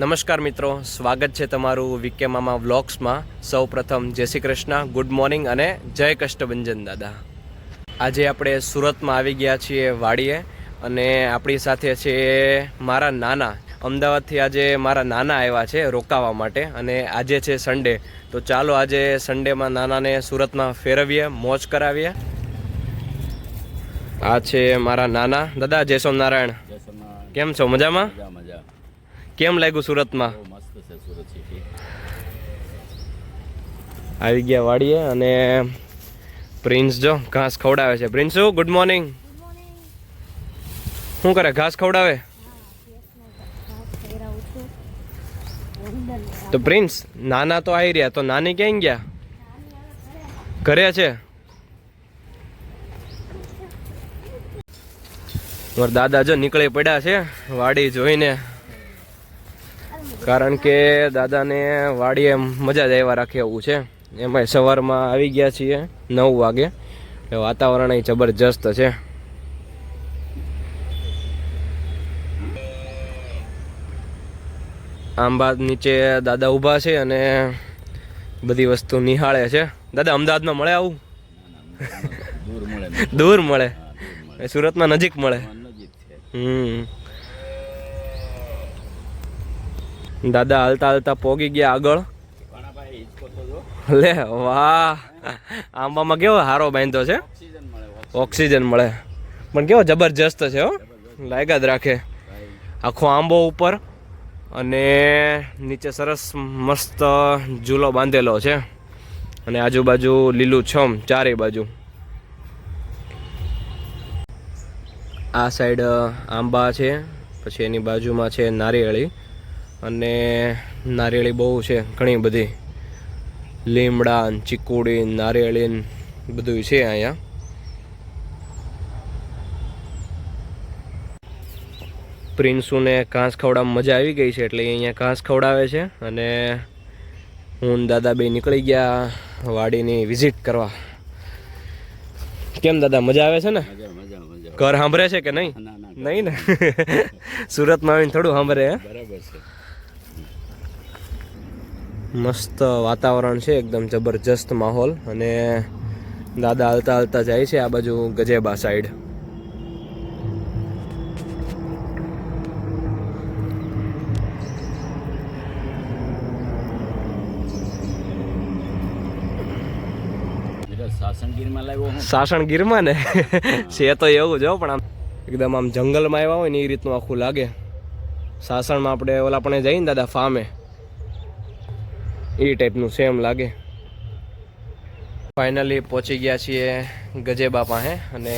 નમસ્કાર મિત્રો સ્વાગત છે તમારું વિકે મામા વ્લોગ્સમાં. સૌ પ્રથમ જય શ્રી કૃષ્ણ ગુડ મોર્નિંગ અને જય કષ્ટભંજન દાદા. આજે આપણે સુરતમાં આવી ગયા છીએ વાડીએ અને આપણી સાથે છે મારા નાના. અમદાવાદથી આજે મારા નાના આવ્યા છે રોકાવા માટે અને આજે છે સન્ડે તો ચાલો આજે સન્ડેમાં નાનાને સુરતમાં ફેરવીએ મોજ કરાવીએ. આ છે મારા નાના. દાદા જય સોમનારાયણ કેમ છો? મજામાં? મજા મજા કેમ લાગ્યું સુરતમાં? આવી ગયા વાડીએ અને પ્રિન્સ જો ઘાસ ખવડાવે છે. પ્રિન્સ ગુડ મોર્નિંગ શું કરે? ઘાસ ખવડાવે? તો પ્રિન્સ નાના તો આવી રહ્યા. તો નાની ક્યાં ગયા? ઘરે છે? મારા દાદા જો નીકળી પડ્યા છે વાડી જોઈને. કારણ કે દાદાને વાડીએ મજા જ આવ્યા રાખે એવું છે. એમાં સવારમાં આવી ગયા છીએ નવ વાગે. એટલે વાતાવરણ અહીં જબરજસ્ત છે. આંબા નીચે દાદા ઊભા છે અને બધી વસ્તુ નિહાળે છે. દાદા અમદાવાદમાં મળે આવું? દૂર મળે સુરતમાં નજીક મળે? હમ. દાદા હાલતા હાલતા પોગી ગયા આગળ. લે, વાહ. આંબામાં કેવો હારો બાંધ્યો છે? ઓક્સિજન મળે. પણ કેવો જબરજસ્ત છે, હો. લાગ્યા જ રાખે. આખો આંબો ઉપર અને નીચે સરસ મસ્ત ઝૂલો બાંધેલો છે. અને આજુબાજુ લીલું છમ ચારે બાજુ. આ સાઈડ આંબા છે, પછી એની બાજુમાં છે નારિયેળી. અને નારિયેળી બહુ છે ઘણી બધી. લીમડા ચીકુડી નારિયેળી બધું છે અહીંયા. પ્રિન્સુને ઘાસ ખવડાવવામાં મજા આવી ગઈ છે એટલે અહીંયા ઘાસ ખવડાવે છે અને હું દાદા બે નીકળી ગયા વાડીની વિઝિટ કરવા. કેમ દાદા મજા આવે છે ને? ઘર સાંભળે છે કે નહીં? નહીં ને? સુરતમાં આવીને થોડું સાંભળે બરાબર છે. મસ્ત વાતાવરણ છે એકદમ જબરજસ્ત માહોલ. અને દાદા હાલતા હાલતા જાય છે આ બાજુ ગજેબા સાઈડ સાસણ ગીરમાં ને? છે તો એવું જ પણ આમ એકદમ આમ જંગલમાં આવ્યા હોય ને એ રીતનું આખું લાગે. સાસણમાં આપણે ઓલા પણ જઈએ ને દાદા ફામે. એ ટાઈપનું સેમ લાગે. ફાઇનલી પહોંચી ગયા છીએ ગજેબા પાસે અને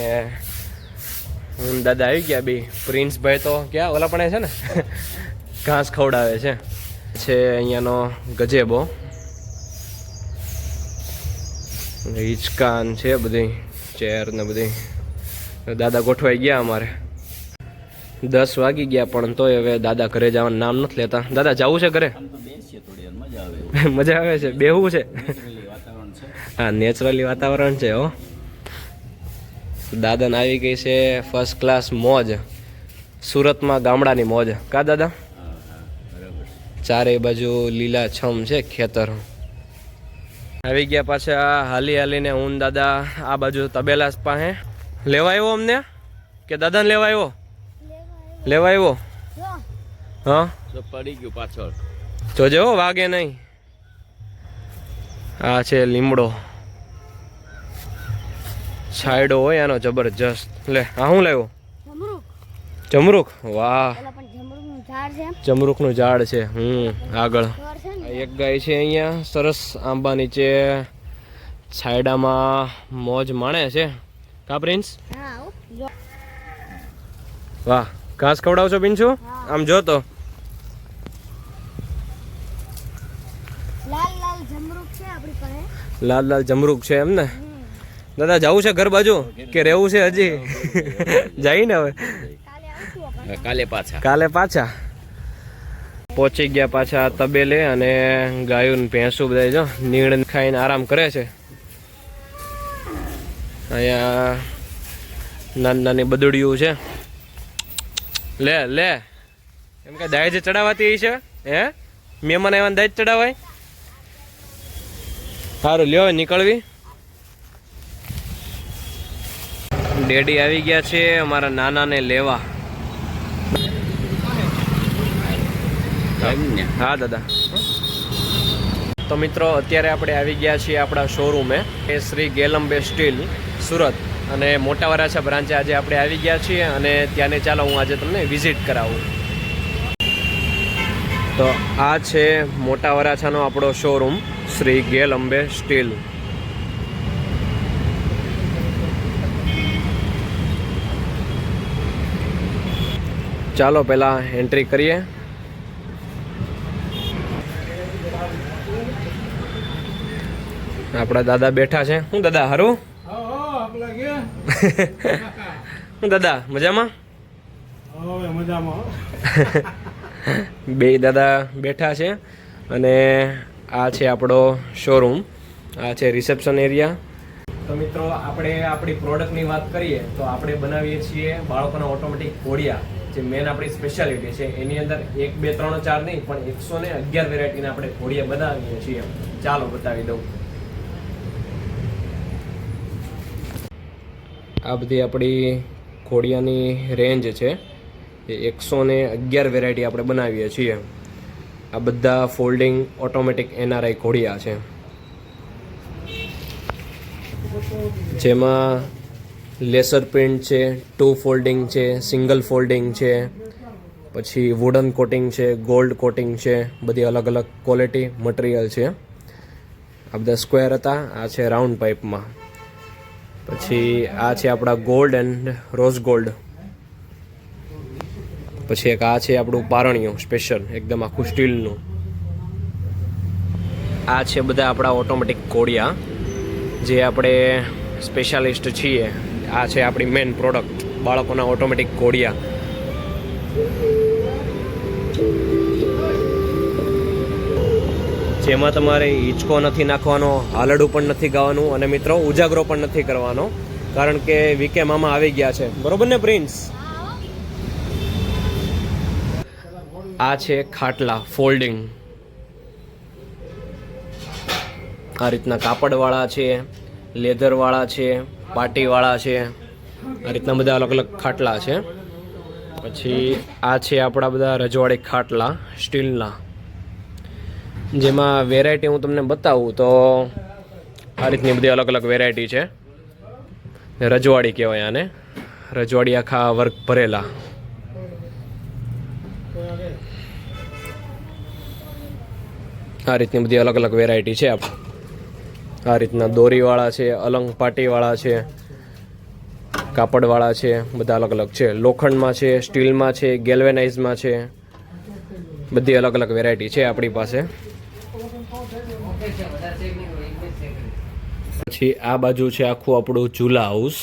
દાદા આવી ગયા બે. પ્રિન્સભાઈ તો ક્યાં? ઓલા પણ છે ને? ઘાસ ખવડાવે છે. છે અહીંયાનો ગજેબો હિચકાન છે બધી, ચેર ને બધી. દાદા ગોઠવાઈ ગયા અમારે. દસ વાગી ગયા, પણ તોય હવે દાદા ઘરે જવાનું નામ નથી લેતા. દાદા, જવું છે ઘરે? મજા આવે છે. બેહવું છે? હા, નેચરલી વાતાવરણ છે, હો. દાદાને આવી ગઈ છે ફર્સ્ટ ક્લાસ મોજ. સુરતમાં ગામડાની મોજ. કા, દાદા? ચારે બાજુ લીલા છમ છે, ખેતર. આવી ગયા પાછા હાલી હાલીને હું દાદા આ બાજુ તબેલા પાસે. લેવા આવ્યો અમને? કે દાદાને લેવા આવ્યો? લેવા આવ્યો? હા? તો પડી ગયું પાછળ. જોજે હો વાગે નહીં. આ છે લીમડો. છાયડો હોય એનો જબરજસ્ત. લે આ શું લાવ્યો? જમરૂક. જમરૂક? વાહ. પેલા નું ઝાડ છે. જમરૂકનું ઝાડ છે. હમ આગળ. એક ગાય છે અહીંયા સરસ આંબા નીચે છાયડામાં મોજ માણે છે. કા પ્રિન્સ? હા આવો જો. વાહ. ઘાસ ખવડાવશો પિન્સુ આમ જો તો. લાલ લાલ જમરૂક છે આપણી પાસે. લાલ લાલ જમરૂક છે એમ ને? દાદા જવું છે ઘર બાજુ? કે રહેવું છે હજી? જાય ને હવે. કાલે પાછા. કાલે પાછા? પહોંચી ગયા પાછા તબેલે અને ગાયું ને ભેંસું બધા જો નીણ ખાઈને આરામ કરે છે. અહીંયા નાની નાની બદડીયું છે. લે લે. એમ કે દાય ચડાવવાથી એ છે? હે? મહેમાન આવ્યા દાજ ચડાવાય? સારું લ્યો નીકળવી. ડેડી આવી ગયા છે અમારા નાનાને લેવા. હા દાદા. તો મિત્રો અત્યારે આપણે આવી ગયા છીએ આપણા શોરૂમે એ શ્રી ગેલમ્બે સ્ટીલ સુરત. અને મોટા વરાછા બ્રાન્ચે આજે આપણે આવી ગયા છીએ અને ત્યાંને ચાલો હું આજે તમને વિઝિટ કરાવું. તો આ છે મોટા વરાછાનો આપણો શોરૂમ, શ્રી ગેલ અંબે સ્ટીલ. ચાલો પહેલાં એન્ટ્રી કરીએ. આપણા દાદા બેઠા છે. હું દાદા, હારું? દાદા મજામાં? બે દાદા બેઠા છે અને આ છે આપણો શોરૂમ આ છે રિસેપ્શન એરિયા તો મિત્રો આપણે આપણી પ્રોડક્ટની વાત કરીએ તો આપણે બનાવીએ છીએ બાળકોના ઓટોમેટિક ઘોડિયા જે મેન આપણી સ્પેશિયાલિટી છે. એની અંદર એક બે ત્રણ ચાર નહીં પણ એકસો ને અગિયાર વેરાયટીના આપણે ઘોડિયા બનાવીએ છીએ. ચાલો બતાવી દઉં. આ બધી આપણી ઘોડિયાની રેન્જ છે. એ એકસો ને અગિયાર વેરાયટી આપણે બનાવીએ છીએ. આ બધા ફોલ્ડિંગ ઓટોમેટિક એનઆરઆઈ ઘોડિયા છે. જેમાં લેસર પ્રિન્ટ છે ટુ ફોલ્ડિંગ છે સિંગલ ફોલ્ડિંગ છે, પછી વુડન કોટિંગ છે ગોલ્ડ કોટિંગ છે, બધી અલગ અલગ ક્વોલિટી મટીરિયલ છે. આ બધા સ્ક્વેર હતા, આ છે રાઉન્ડ પાઇપમાં પછી આ છે આપણા ગોલ્ડ એન્ડ રોઝ ગોલ્ડ પછી એક આ છે આપણું પારણિયું સ્પેશિયલ એકદમ આખું સ્ટીલનું. આ છે બધા આપણા ઓટોમેટિક કોડિયા, જે આપણે સ્પેશિયાલિસ્ટ છીએ. આ છે આપણી મેન પ્રોડક્ટ બાળકોના ઓટોમેટિક કોડિયા. જેમાં તમારે હિંચકો નથી નાખવાનો, હાલડું પણ નથી ગાવાનું અને મિત્રો ઉજાગરો પણ નથી કરવાનો, કારણ કે વીકે મામા આવી ગયા છે. બરોબર ને, પ્રિન્સ? આ છે ખાટલા, ફોલ્ડિંગ. આ રીતના કાપડવાળા છે, લેધરવાળા છે, પાટીવાળા છે, આ રીતના બધા અલગ અલગ ખાટલા છે. પછી આ છે આપણા બધા રજવાડી ખાટલા, સ્ટીલના. જેમાં વેરાયટી હું તમને બતાવું તો આ રીતની બધી અલગ અલગ વેરાયટી છે. રજવાડી કહેવાય આને. રજવાડી આખા વર્ક ભરેલા. આ રીતની બધી અલગ અલગ વેરાયટી છે આ રીતના દોરીવાળા છે, અલંગ પાટીવાળા છે, કાપડવાળા છે, બધા અલગ અલગ છે. લોખંડમાં છે, સ્ટીલમાં છે ગેલ્વેનાઇઝમાં છે. બધી અલગ અલગ વેરાયટી છે આપણી પાસે. પછી આ બાજુ છે આખું આપણું ઝૂલા હાઉસ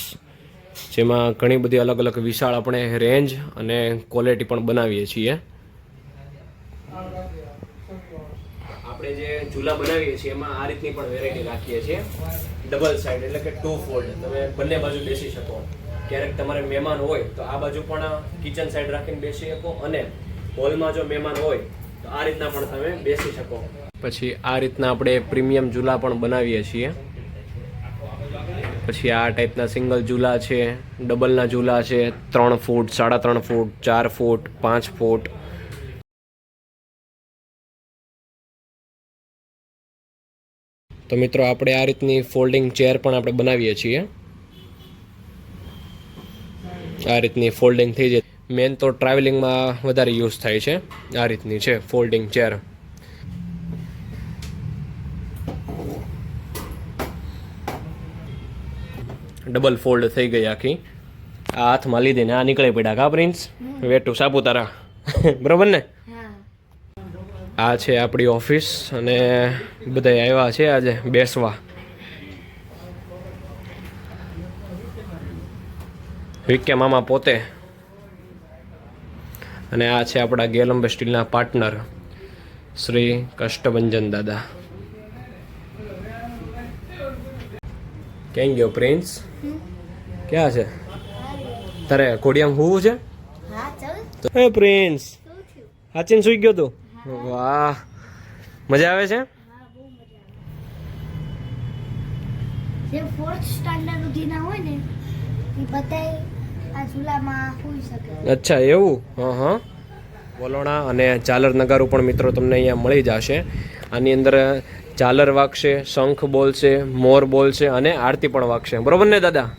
જેમાં ઘણી બધી અલગ અલગ વિશાળ આપણે રેન્જ અને ક્વોલિટી પણ બનાવીએ છીએ. આપણે જે ઝૂલા બનાવીએ છીએ, એમાં આ રીતની પણ વેરાયટી રાખીએ છીએ. ડબલ સાઈડ એટલે કે ટુ ફોલ્ડ તમે બંને બાજુ બેસી શકો. ક્યારેક તમારે મહેમાન હોય તો આ બાજુ પણ કિચન સાઈડ રાખીને બેસી શકો અને હોલમાં જો મહેમાન હોય આ રીતના પણ તમે બેસી શકો. પછી આ રીતના આપણે પ્રીમિયમ ઝૂલા પણ બનાવીએ છીએ. પછી આ ટાઈપના સિંગલ ઝૂલા છે, ડબલના ઝૂલા છે, ત્રણ ફૂટ, સાડા ત્રણ ફૂટ, ચાર ફૂટ, પાંચ ફૂટ. તો મિત્રો આપણે આ રીતની ફોલ્ડિંગ ચેર પણ આપણે બનાવીએ છીએ. આ રીતની ફોલ્ડિંગ થઈ જાય મેન તો ટ્રાવેલિંગમાં વધારે યુઝ થાય છે. આ રીતની છે ફોલ્ડિંગ ચેર ડબલ ફોલ્ડ થઈ ગઈ આખી. આ હાથમાં લીધીને આ નીકળી પડ્યા કા પ્રિન્સ વેટુ સાપુતારા. બરાબર ને? આ છે આપણી ઓફિસ અને બધા આવ્યા છે આજે બેસવા. વિકે મામા પોતે અને આ છે આપણા ગેલંબ સ્ટીલના પાર્ટનર શ્રી કષ્ટભંજન દાદા. કેમ ગયો પ્રિન્સ? ક્યાં છે? તારે કોડિયામ હોવું છે? હા પ્રિન્સ. હાચીને સુઈ ગયો તું? વાહ. મજા આવે છે? જે ફોર્થ સ્ટાન્ડર્ડ સુધીના હોય ને એ બધાય અચ્છા એવું? હા હા. વલોણા અને ઝાલર નગારું પણ મિત્રો તમને અહીંયા મળી જશે. આની અંદર ઝાલર વાગશે શંખ બોલશે મોર બોલશે અને આરતી પણ વાગશે. બરોબર ને દાદા?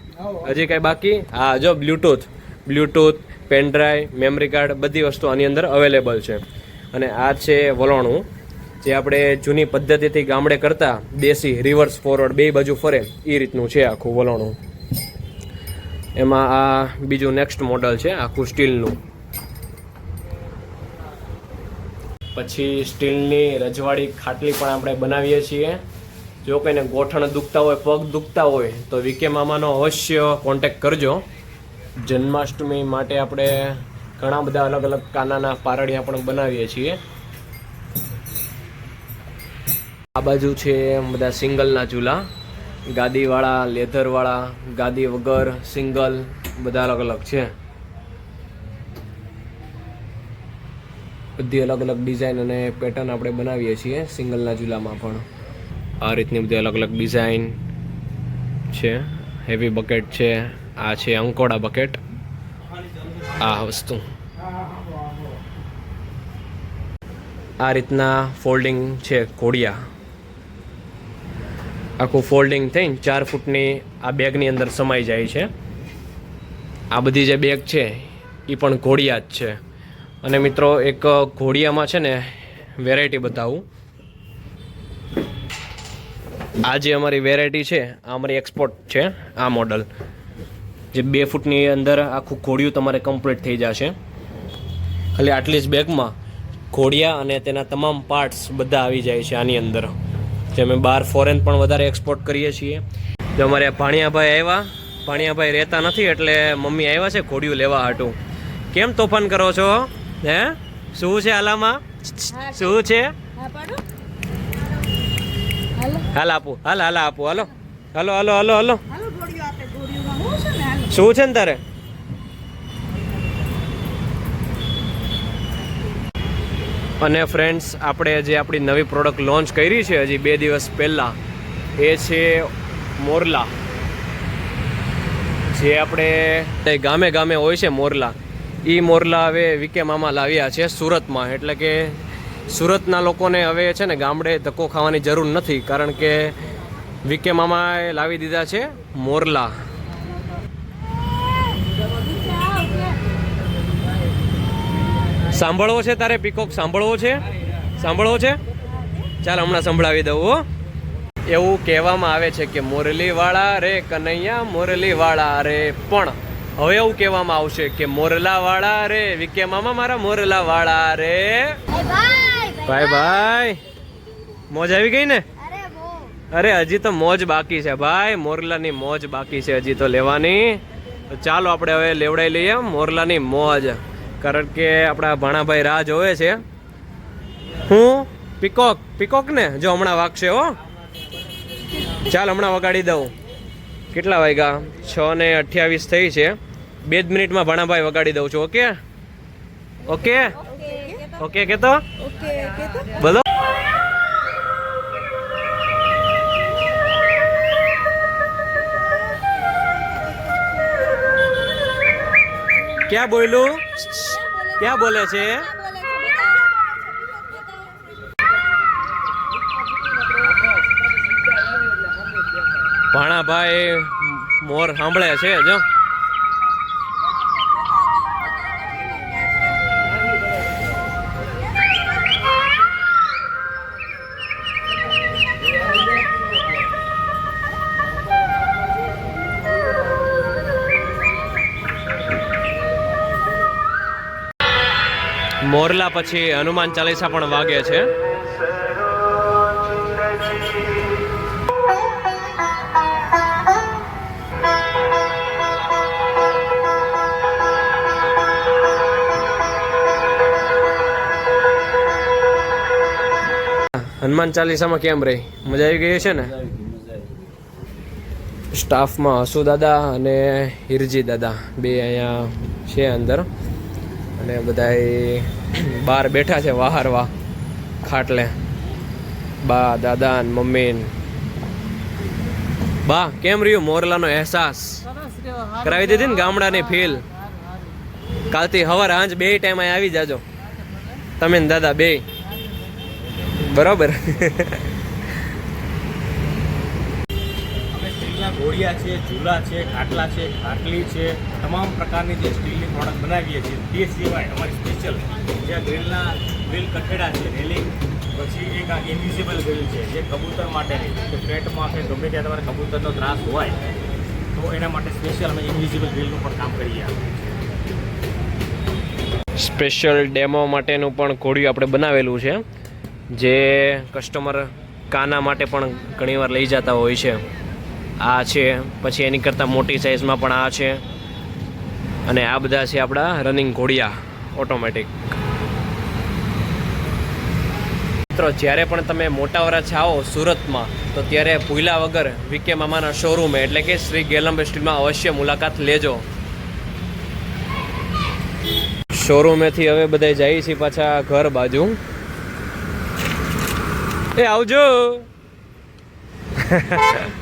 હજી કાંઈ બાકી? હા જો Bluetooth Bluetooth pen drive memory card બધી વસ્તુ આની અંદર અવેલેબલ છે. અને આ છે વલોણું જે આપણે જૂની પદ્ધતિથી ગામડે કરતા દેશી રિવર્સ ફોરવર્ડ બે બાજુ ફરે એ રીતનું છે આખું વલોણું. એમાં આ બીજું નેક્સ્ટ મોડલ છે, આખું સ્ટીલનું. પછી સ્ટીલની રજવાડી ખાટલી પણ આપણે બનાવીએ છીએ. જો કોઈને ગોઠણ દુખતા હોય, પગ દુખતા હોય, તો વીકે મામાનો અવશ્ય કોન્ટેક કરજો. જન્માષ્ટમી માટે આપણે ઘણા બધા અલગ અલગ કાનાના પારડિયા પણ બનાવીએ છીએ. આ બાજુ છે બધા સિંગલના ચૂલા. ગાદીવાળા, લેધરવાળા, ગાદી વગર, સિંગલ, બધા અલગ અલગ છે. બધી અલગ અલગ ડિઝાઇન અને પેટર્ન આપણે બનાવીએ છીએ સિંગલના ચૂલામાં પણ. આ રીતની બધી અલગ અલગ ડિઝાઇન છે. હેવી બકેટ છે. આ છે અંકોડા બકેટ આ વસ્તુ. આ રીતના ફોલ્ડિંગ છે, કોડિયા. આખું ફોલ્ડિંગ થઈને ચાર ફૂટની આ બેગની અંદર સમાઈ જાય છે. આ બધી જે બેગ છે એ પણ ઘોડિયા જ છે. અને મિત્રો, એક ઘોડિયામાં છે ને વેરાયટી બતાવું. આ જે અમારી વેરાયટી છે, આ અમારી એક્સપોર્ટ છે, આ મોડલ જે બે ફૂટની અંદર આખું ઘોડિયું તમારે કમ્પ્લીટ થઈ જશે. ખાલી આટલી જ બેગમાં ઘોડિયા અને તેના તમામ પાર્ટ્સ બધા આવી જાય છે આની અંદર. જે અમે બહાર ફોરેન પણ વધારે એક્સપોર્ટ કરીએ છીએ. જો અમારે ભાણિયાભાઈ આવ્યા ભાણિયાભાઈ રહેતા નથી એટલે મમ્મી આવ્યા છે ઘોડિયું લેવા હાટું. કેમ તોફાન કરો છો? હે? શું છે આલામાં શું છે? હાલ. આપું હાલ હાલ આપું હાલો. હાલો હાલો હાલો હાલો. શું છે ને તારે? અને ફ્રેન્ડ્સ આપણે જે આપણી નવી પ્રોડક્ટ લોન્ચ કરી છે હજી બે દિવસ પહેલાં, એ છે મોરલા. જે આપણે ગામે ગામે હોય છે મોરલા. એ મોરલા હવે વિકે મામા લાવ્યા છે સુરતમાં. એટલે કે સુરતના લોકોને હવે છે ને ગામડે ધક્કો ખાવાની જરૂર નથી, કારણ કે વિકે મામાએ લાવી દીધા છે મોરલા. સાંભળવો છે તારે પીકોક સાંભળવો છે? સાંભળવો છે? ચાલ હમણાં સંભળાવી દઉં હો. એવું કહેવામાં આવે છે કે મોરલી વાળા રે કનૈયા મોરલી વાળા રે પણ. હવે એવું કહેવામાં આવશે કે મોરલા વાળા રે વિકે મામા મારા મોરલા વાળા રે ભાઈ ભાઈ મોજ આવી ગઈ ને? અરે હજી તો મોજ બાકી છે ભાઈ. મોરલાની મોજ બાકી છે હજી તો લેવાની. તો ચાલો આપણે હવે લેવડાવી લઈએ મોરલાની મોજ. કારણ કે આપણા ભાણાભાઈ રાહ જોવે છે. હું પીકોક પીકોક ને જો હમણાં વાગશે હો. ચાલ હમણાં વગાડી દઉં. કેટલા વાગ્યા? છ ને અઠ્યાવીસ થઈ છે. બે જ મિનિટમાં ભાણાભાઈ વગાડી દઉં છું ઓકે? ઓકે? ઓકે કેતો? બોલો. ક્યાં બોલ્યું? ક્યાં બોલે છે? ભાણાભાઈ મોર સાંભળે છે જો. મોરલા પછી હનુમાન ચાલીસા પણ વાગે છે. હનુમાન ચાલીસામાં કેમ રહી? મજા આવી ગઈ છે ને? સ્ટાફમાં હસુ દાદા અને હિરજી દાદા બે અહીંયા છે અંદર. અને બધા બહાર બેઠા છે વાહારવા ખાટલે. બા દાદા ને મમ્મી ને. બા કેમ રહ્યું મોરલાનો અહેસાસ? કરાવી દીધી ને ગામડાની ફીલ કાલથી હવાર આંજ બે ટાઈમ આવી જાજો. તમે ને દાદા બે. બરોબર? સ્ટીલના છે, ચૂલા છે, ખાટલા છે, ખાટલી છે, તમામ પ્રકારની જે સ્ટીલની પ્રોડક્ટ બનાવીએ છીએ, તે સિવાય અમારી સ્પેશિયલ જે ગ્રીલના ગ્રીલ કઠેડા છે રેલિંગ પછી એક આ ઇન્વિઝિબલ ગ્રીલ છે, જે કબૂતર માટેની કે પેટમાં કે ગમે ત્યાં તમારે કબૂતરનો ત્રાસ હોય, તો એના માટે સ્પેશિયલ અમે ઇન્વિઝિબલ ગ્રીલનું પણ કામ કરીએ છીએ. સ્પેશિયલ ડેમો માટેનું પણ ઘોડિયું આપણે બનાવેલું છે, જે કસ્ટમર કાના માટે પણ ઘણીવાર લઈ જતા હોય છે. આ છે, પછી એની કરતાં મોટી સાઇઝમાં પણ આ છે. અને આ બધા છે આપણા રનિંગ ઘોડિયા ઓટોમેટિક મિત્રો, જ્યારે પણ તમે મોટા વરાછ આવો સુરતમાં, તો ત્યારે ભૂલા વગર વિકે મામાના શોરૂમે એટલે કે શ્રી ગેલમ સ્ટીલમાં અવશ્ય મુલાકાત લેજો. શોરૂમેથી હવે બધા જઈએ છીએ પાછા ઘર બાજુ. એ આવજો.